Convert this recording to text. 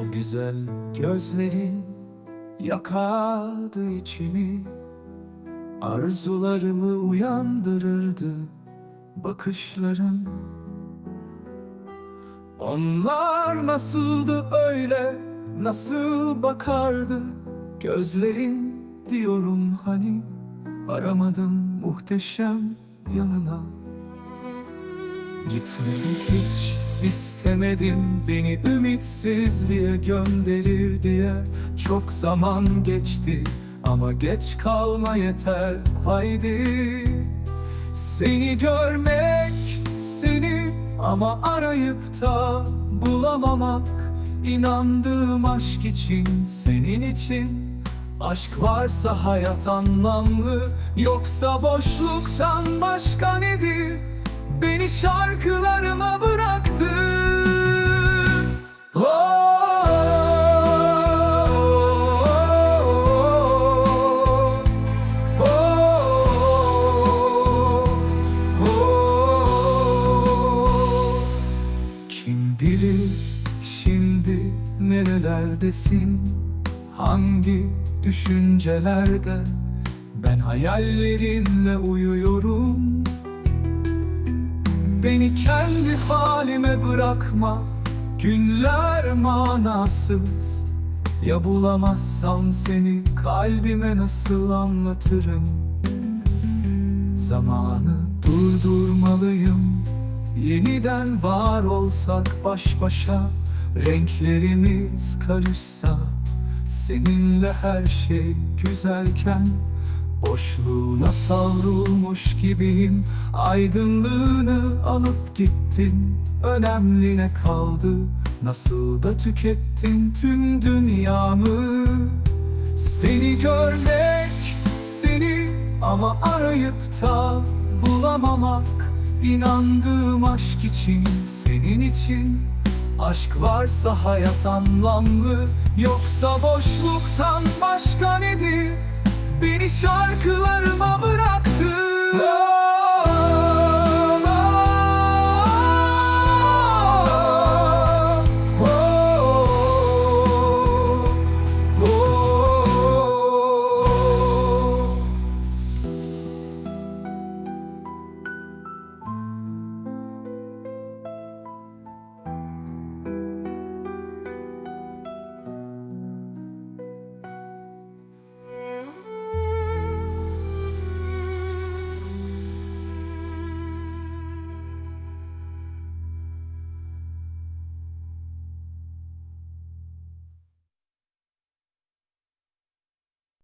O güzel gözlerin yakardı içimi. Arzularımı uyandırırdı bakışların Onlar nasıldı öyle, nasıl bakardı Gözlerin diyorum hani Aramadım muhteşem yanına. Gitmeni hiç istemedim Beni ümitsizliğe gönderir diye. Çok zaman geçti ama geç kalma yeter Haydi. Seni görmek seni ama arayıp da bulamamak İnandığım aşk için senin için Aşk varsa hayat anlamlı Yoksa boşluktan başka nedir Beni şarkılarıma bıraktı Oh, oh, oh. Kim bilir şimdi nerelerdesin Hangi düşüncelerde Ben hayallerinle uyuyorum? Beni kendi halime bırakma Günler manasız. Ya bulamazsam seni kalbime nasıl anlatırım? Zamanı durdurmalıyım. Yeniden var olsak baş başa Renklerimiz karışsa Seninle her şey güzelken Boşluğuna savrulmuş gibiyim. Aydınlığını alıp gittin Önemli ne kaldı? Nasıl da tükettin tüm dünyamı? Seni görmek Seni ama arayıp da bulamamak İnandığım aşk için Senin için Aşk varsa hayat anlamlı Yoksa boşluktan başka nedir? Beni bıraktı